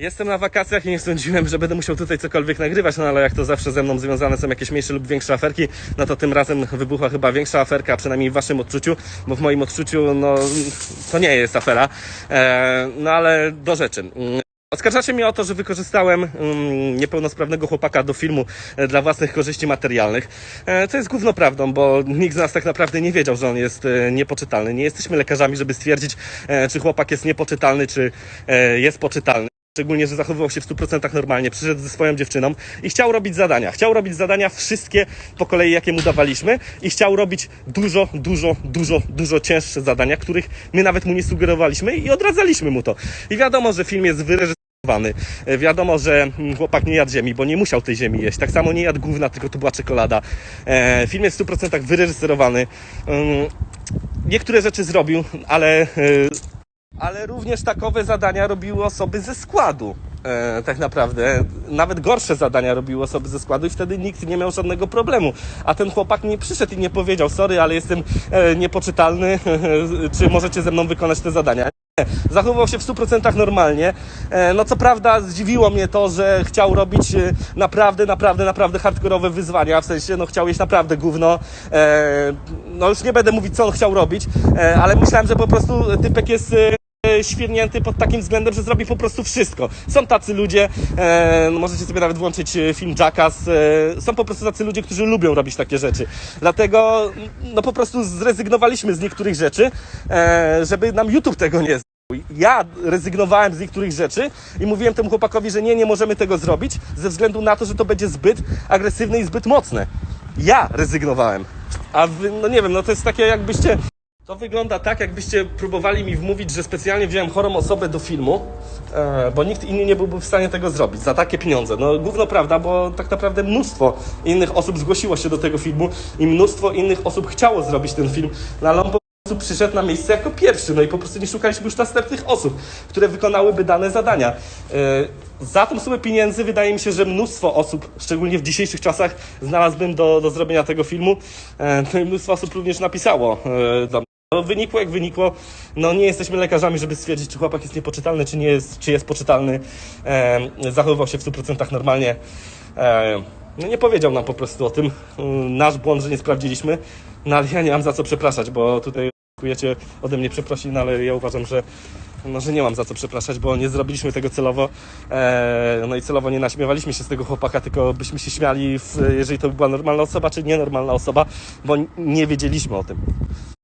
Jestem na wakacjach i nie sądziłem, że będę musiał tutaj cokolwiek nagrywać, no ale jak to zawsze ze mną związane są jakieś mniejsze lub większe aferki, no to tym razem wybuchła chyba większa aferka, przynajmniej w waszym odczuciu, bo w moim odczuciu, no, to nie jest afera. E, no ale do rzeczy. Oskarżacie mnie o to, że wykorzystałem mm, niepełnosprawnego chłopaka do filmu e, dla własnych korzyści materialnych. E, to jest gówno prawdą, bo nikt z nas tak naprawdę nie wiedział, że on jest e, niepoczytalny. Nie jesteśmy lekarzami, żeby stwierdzić, e, czy chłopak jest niepoczytalny, czy e, jest poczytalny. Szczególnie, że zachowywał się w 100% normalnie, przyszedł ze swoją dziewczyną i chciał robić zadania. Chciał robić zadania wszystkie po kolei, jakie mu dawaliśmy i chciał robić dużo, dużo, dużo, dużo cięższe zadania, których my nawet mu nie sugerowaliśmy i odradzaliśmy mu to. I wiadomo, że film jest wyreżyserowany. E, Wiadomo, że mm, chłopak nie jadł ziemi, bo nie musiał tej ziemi jeść. Tak samo nie jadł gówna, tylko to była czekolada. E, film jest w 100% wyreżyserowany. Ym, Niektóre rzeczy zrobił, ale e, ale również takowe zadania robiły osoby ze składu. E, tak naprawdę. Nawet gorsze zadania robiły osoby ze składu i wtedy nikt nie miał żadnego problemu. A ten chłopak nie przyszedł i nie powiedział, sorry, ale jestem e, niepoczytalny, czy możecie ze mną wykonać te zadania. Zachowywał się w 100% normalnie. E, no co prawda zdziwiło mnie to, że chciał robić e, naprawdę, naprawdę, naprawdę hardkorowe wyzwania, w sensie no chciał jeść naprawdę gówno. E, no już nie będę mówić co on chciał robić, ale myślałem, że po prostu typek jest świrnięty pod takim względem, że zrobi po prostu wszystko. Są tacy ludzie, e, no możecie sobie nawet włączyć film Jackass, e, są po prostu tacy ludzie, którzy lubią robić takie rzeczy. Dlatego no po prostu zrezygnowaliśmy z niektórych rzeczy, e, żeby nam YouTube tego nie ja rezygnowałem z niektórych rzeczy i mówiłem temu chłopakowi, że nie, nie możemy tego zrobić ze względu na to, że to będzie zbyt agresywne i zbyt mocne. Ja rezygnowałem. A wy, no nie wiem, no to jest takie jakbyście... To wygląda tak, jakbyście próbowali mi wmówić, że specjalnie wziąłem chorą osobę do filmu, e, bo nikt inny nie byłby w stanie tego zrobić za takie pieniądze. No gówno prawda, bo tak naprawdę mnóstwo innych osób zgłosiło się do tego filmu i mnóstwo innych osób chciało zrobić ten film, no ale on przyszedł na miejsce jako pierwszy, no i po prostu nie szukaliśmy już następnych osób, które wykonałyby dane zadania. Yy, Za tą sumę pieniędzy wydaje mi się, że mnóstwo osób, szczególnie w dzisiejszych czasach, znalazłbym do, do zrobienia tego filmu. E, No i mnóstwo osób również napisało e. No, wynikło jak wynikło. No nie jesteśmy lekarzami, żeby stwierdzić, czy chłopak jest niepoczytalny, czy nie jest, czy jest poczytalny. E, zachowywał się w 100% normalnie. E, no nie powiedział nam po prostu o tym. E, Nasz błąd, że nie sprawdziliśmy. No ale ja nie mam za co przepraszać, bo tutaj oczekujecie ode mnie przeprosin, no, ale ja uważam, że no, że nie mam za co przepraszać, bo nie zrobiliśmy tego celowo. E, no i celowo nie naśmiewaliśmy się z tego chłopaka, tylko byśmy się śmiali, jeżeli to by była normalna osoba, czy nienormalna osoba, bo nie wiedzieliśmy o tym.